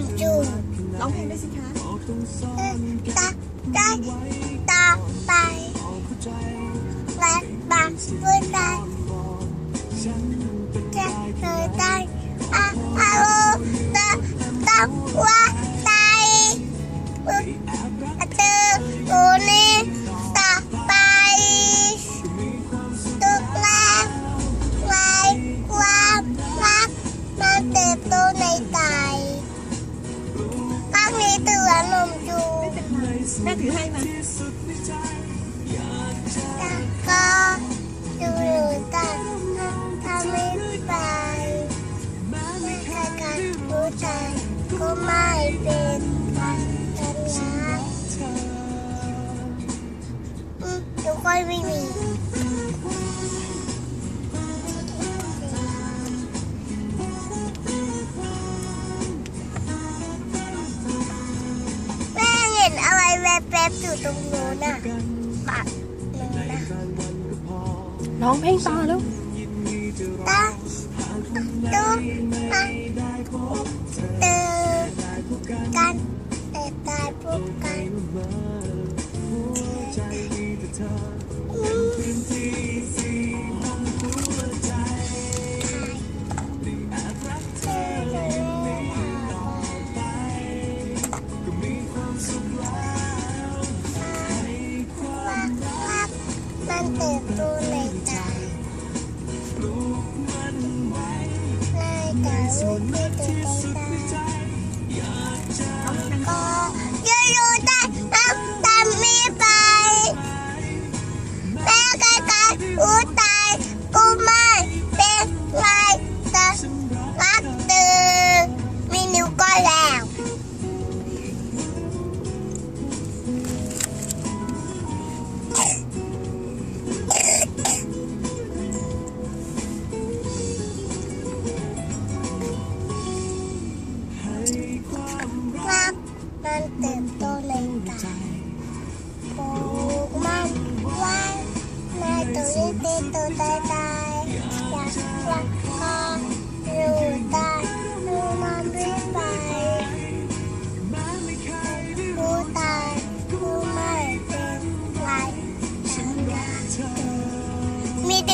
มจูร้องเพลงด้วยสิคะตาตาตาไปและบางผู้ใดจะเคยได้อาอาโลตาตาว่า ข้างนี้ตัวหนุ่มจูแม่ถือให้มาก็ดูดูตันทำไม่ไปไม่เคยกันรู้ใจก็ไม่เป็นกันกันนะอืมทุกคนไม่มี อะไรแวบๆอยู่ตรงนู้นน่ะปัดนู้นน่ะร้องเพลงต่อแล้วตาดูมาเจอกัน ติบโตในใจในแต่ลูกที่ตื่นเต้น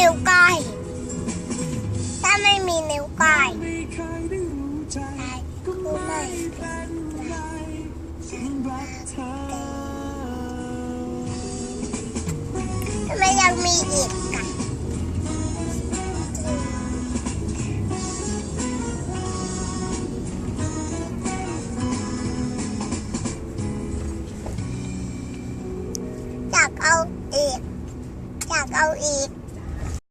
นิ้วก้อยถ้าไม่มีนิ้วก้อยใช่รู้ไม่เป็นไรทำไมยังมีอีกอะอยากเอาอีก อยากเอาอีก